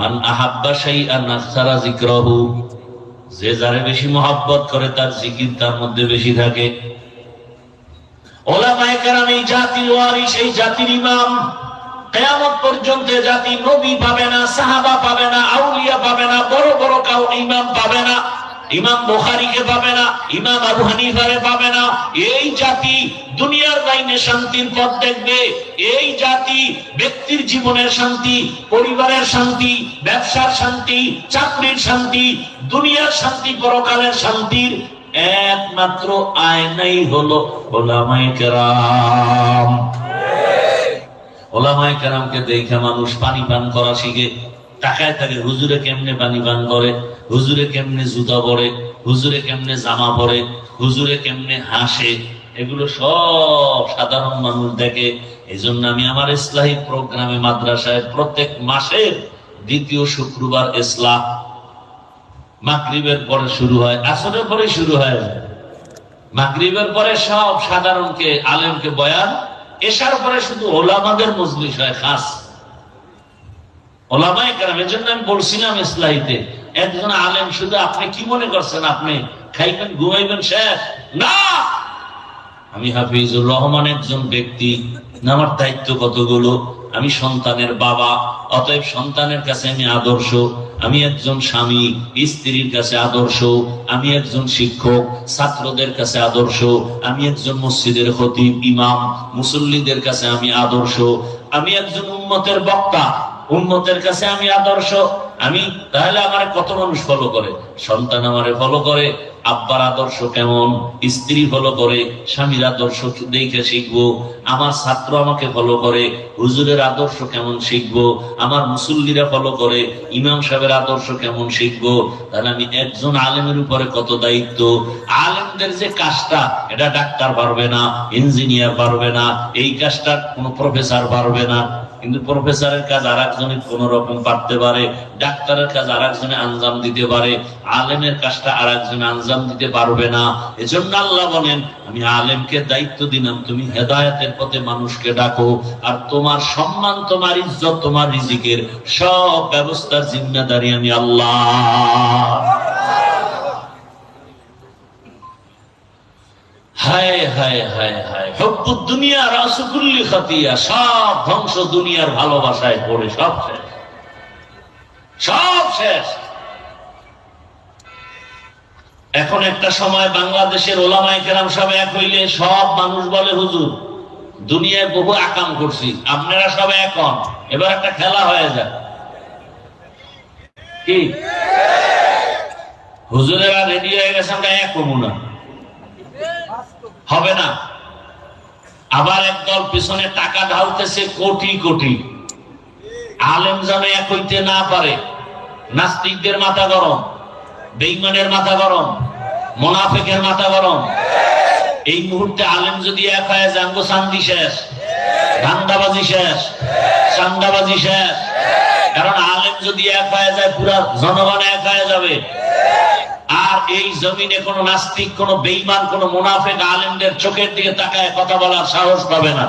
মান আহাব্বা সাই আর নাসারা জিক্রহু যে যারে বেশি মহাব্বত করে তার জিকির তার মধ্যে বেশি থাকে। ওলামায়ে কেরাম এই জাতির ওয়ারি এই জাতির ইমাম, কেয়ামত পর্যন্ত জাতি নবী পাবে না, সাহাবা পাবে না, আউলিয়া পাবে না, বড় বড় কাউ ইমাম পাবে না। ইমাম বুখারীকে পাবে না, ইমাম আবু হানিফারে পাবে না। এই জাতি দুনিয়ার বাইনে শান্তির পথ দেখবে, এই জাতি ব্যক্তির জীবনের শান্তি, পরিবারের শান্তি, ব্যবসার শান্তি, চাকরির শান্তি, দুনিয়ার শান্তি, পরকালের শান্তির একমাত্র আয়নাই হলো ওলামাই কেরাম। ওলামায়ে কেরামকে দেখে মানুষ পানি পান করা শিখে। টাকায় থাকে, হুজুরে কেমনে পানি পান করে? হুজুরে কেমনে জুতা পরে? হুজুরে কেমনে জামা পরে? হুজুরে কেমনে হাসে? এগুলো সব সাধারণ মানুষ দেখে। এই জন্য আমি আমার ইসলাহী প্রোগ্রামে মাদ্রাসায় প্রত্যেক মাসের দ্বিতীয় শুক্রবার ইসলাম মাগরিবের পরে শুরু হয়, আসরের পরে শুরু হয়। মাগরিবের পরে সব সাধারণকে, আলেমকে বয়ান এসার পরে শুধু ওলামাদের মজলিস হয়, খাস। আমার দায়িত্ব কতগুলো? আমি সন্তানের বাবা, অতএব সন্তানের কাছে আমি আদর্শ। আমি একজন স্বামী, স্ত্রীর কাছে আদর্শ। আমি একজন শিক্ষক, ছাত্রদের কাছে আদর্শ। আমি একজন মসজিদের খতিব, ইমাম, মুসল্লিদের কাছে আমি আদর্শ। আমি একজন উন্মতের বক্তা। উন্মতের কাছে আমি আদর্শ, আমি, তাহলে আমার কত মানুষ ফলো করে? সন্তান আমারে ফলো করে, আব্বার আদর্শ কেমন? স্ত্রী ফলো করে, স্বামীর আদর্শ দেখে শিখব। আমার ছাত্র আমাকে ফলো করে, হুজুরের আদর্শ কেমন শিখব? আমার মুসল্লিরা ফলো করে, ইমাম সাহেবের আদর্শ কেমন শিখব? তাহলে আমি একজন আলেমের উপরে কত দায়িত্ব? আলেমদের যে কাজটা, এটা ডাক্তার পারবে না, ইঞ্জিনিয়ার পারবে না, এই কাজটা কোনো প্রফেসর পারবে না। কিন্তু প্রফেসরের কাজ আর একজনে কোন রকম পারতে পারে, ডাক্তারের কাজ আর একজনে আঞ্জাম দিতে পারে, আলেমের কাজটা আর একজনে আঞ্জাম দিতে পারবে না। এজন্য আল্লাহ বলেন, আমি আলেমকে দায়িত্ব দিলাম, তুমি হেদায়েতের পথে মানুষকে ডাকো, আর তোমার সম্মান, তোমার ইজ্জত, তোমার রিজিকের সব ব্যবস্থার জিম্মেদারি আমি আল্লাহ। দুনিয়া সব ধ্বংস দুনিয়ার ভালোবাসায় পড়ে, সব শেষ। সব শেষ। এখন একটা সময় বাংলাদেশের ওলামাই কেরাম সব এক হইলে সব মানুষ বলে, হুজুর, দুনিয়ায় বহু আকাম করছি। আপনারা সব এক হন। এবার একটা খেলা হয়ে যায় কি? হুজুরেরা রেডি হয়ে গেছে, আমরা এক হব না। হবে না। আবার একদল পিছনে টাকা ঢালতেছে কোটি কোটি। আলেম যেন এক হইতে না পারে। নাস্তিকদের মাথা গরম বেইমানের মাথা গরম, মোনাফেকের মাথা গরম। এই মুহূর্তে আলেম যদি এক হয়ে জানব চান্দি শেষ, ধান্দাবাজি শেষ, চান্দাবাজি শেষ। কারণ আলেম যদি এক হয়ে যায়, পুরা জনগণ এক হয়ে যাবে। আর এই জমিনে কোন নাস্তিক, কোন বেইমান কোন মুনাফেক আলেমদের চোখের দিকে তাকায় কথা বলার সাহস পাবে না।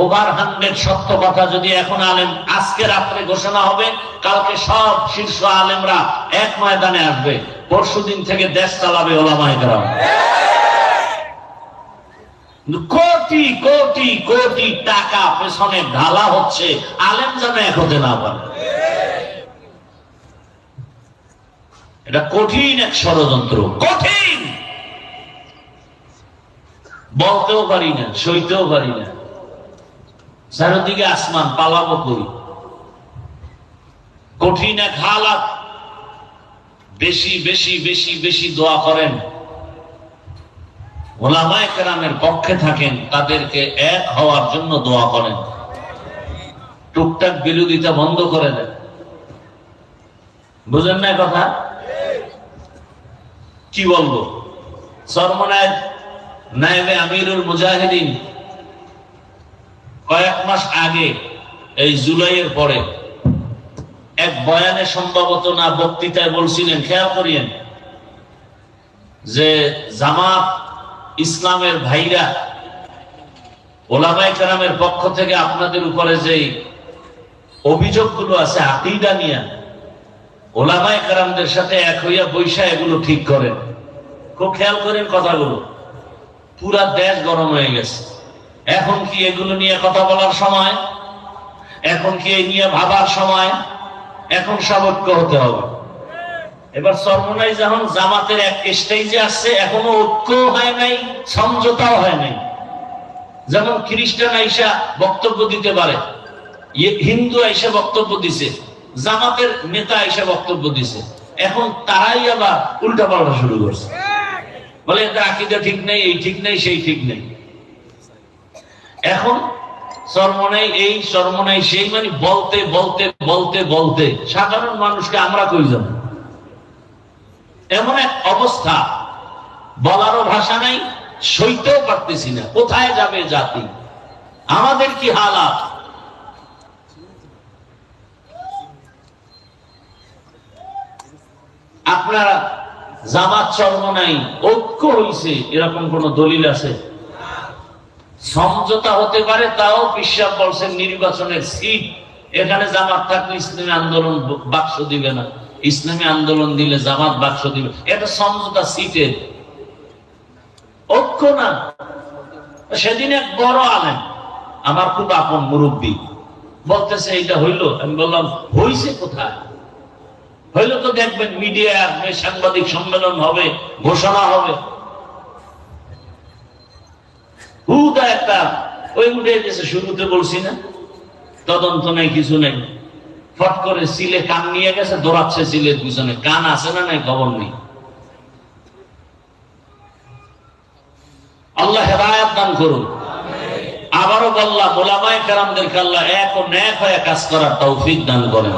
ওভার হান্ড্রেড সত্য কথা যদি এখন আলেম আজকে রাত্রে ঘোষণা হবে, কালকে সব শীর্ষ আলেমরা এক ময়দানে আসবে। পরশু দিন থেকে দেশ চালাবে ওলামায় কোটি কোটি কোটি টাকা পেছনে ঢালা হচ্ছে, আলেম যেন এক হতে না পারে। এটা কঠিন এক ষড়যন্ত্র। কঠিন! বলতেও পারি না, সইতেও পারি না। চারিদিকে আসমান, পালাবো করি কঠিন এক হালাত। বেশি বেশি বেশি বেশি দোয়া করেন। ওলামায় কেরামের পক্ষে থাকেন, তাদেরকে এক হওয়ার জন্য দোয়া করেন। টুকটাক বিরোধিতা বন্ধ করে দেন। বুঝেন না কথা? কি বলব? সরমনায় নায়েবে আমিরুল মুজাহিদিন কয়েক মাস আগে, এই জুলাইয়ের পরে, এক বয়ানে সম্ভবত না বক্তৃতায় বলছিলেন, খেয়াল করিয়েন, যে জামাত ইসলামের ভাইরা ওলামাই কারামের পক্ষ থেকে আপনাদের উপরে যেই অভিযোগগুলো আছে, আকিদা নিয়া ওলামায় কারামদের সাথে এক হইয়া বৈশা এগুলো ঠিক করেন। খুব খেয়াল করেন কথাগুলো। পুরা দেশ গরম হয়ে গেছে। এখন কি এগুলো নিয়ে কথা বলার সময়? এখন কি এই নিয়ে ভাবার সময়? এখন সব ঐক্য হতে হবে। এবার সর্বনাই যখন জামাতের এক স্টেজে আসছে, এখনও ঐক্য হয় নাই, সমঝোতাও হয় নাই। যেমন খ্রিস্টান আইসা বক্তব্য দিতে পারে। হিন্দু আইসা বক্তব্য দিছে। জামাতের নেতা আইসা বক্তব্য দিছে। এখন তারাই আবার উল্টা পাল্টা শুরু করছে। বলে, এটা আকিদা ঠিক নেই, এই ঠিক নেই, সেই ঠিক নেই। এখন সর্বনাই এই সর্বনাই সেই মানে বলতে বলতে বলতে বলতে সাধারণ মানুষকে আমরা কই যাব এমন এক অবস্থা, বলারও ভাষা নাই, সইতেও পারতেছি না। কোথায় যাবে জাতি? আমাদের কি হালাত? আপনারা জামাত চর্ম নাই ঐক্য হইছে, এরকম কোন দলিল আছে? সমঝোতা হতে পারে, তাও বিশ্বাস বলছেন নির্বাচনের সিট। এখানে জামাত থাকলে ইসলামী আন্দোলন বাক্স দিবে না। ইসলামী আন্দোলন দিলে জামাত বাক্স দিবে। এটা সমঝোতা সিটের ঐক্য না। সেদিন এক বড় আলেন আমার খুব আপন মুরব্বী, বলতেছে, এইটা হইল? আমি বললাম, হইছে কোথায়? হইল তো দেখবেন মিডিয়া সাংবাদিক সম্মেলন হবে, ঘোষণা হবে। হুদা একটা, ওই উঠে গেছে, শুরুতে বলছি না। তদন্ত নেই, কিছু নেই। ফট করে সিলে কান নিয়ে গেছে, দৌড়াচ্ছে সিলের পিছনে। কান আছে না নাই, খবর নেই। আল্লাহ হেদায়াত দান করুন। আবারও বললাম, ওলামায়ে কেরামদেরকে আল্লাহ এক ও ন্যাক হয়ে কাজ করার তৌফিক দান করেন।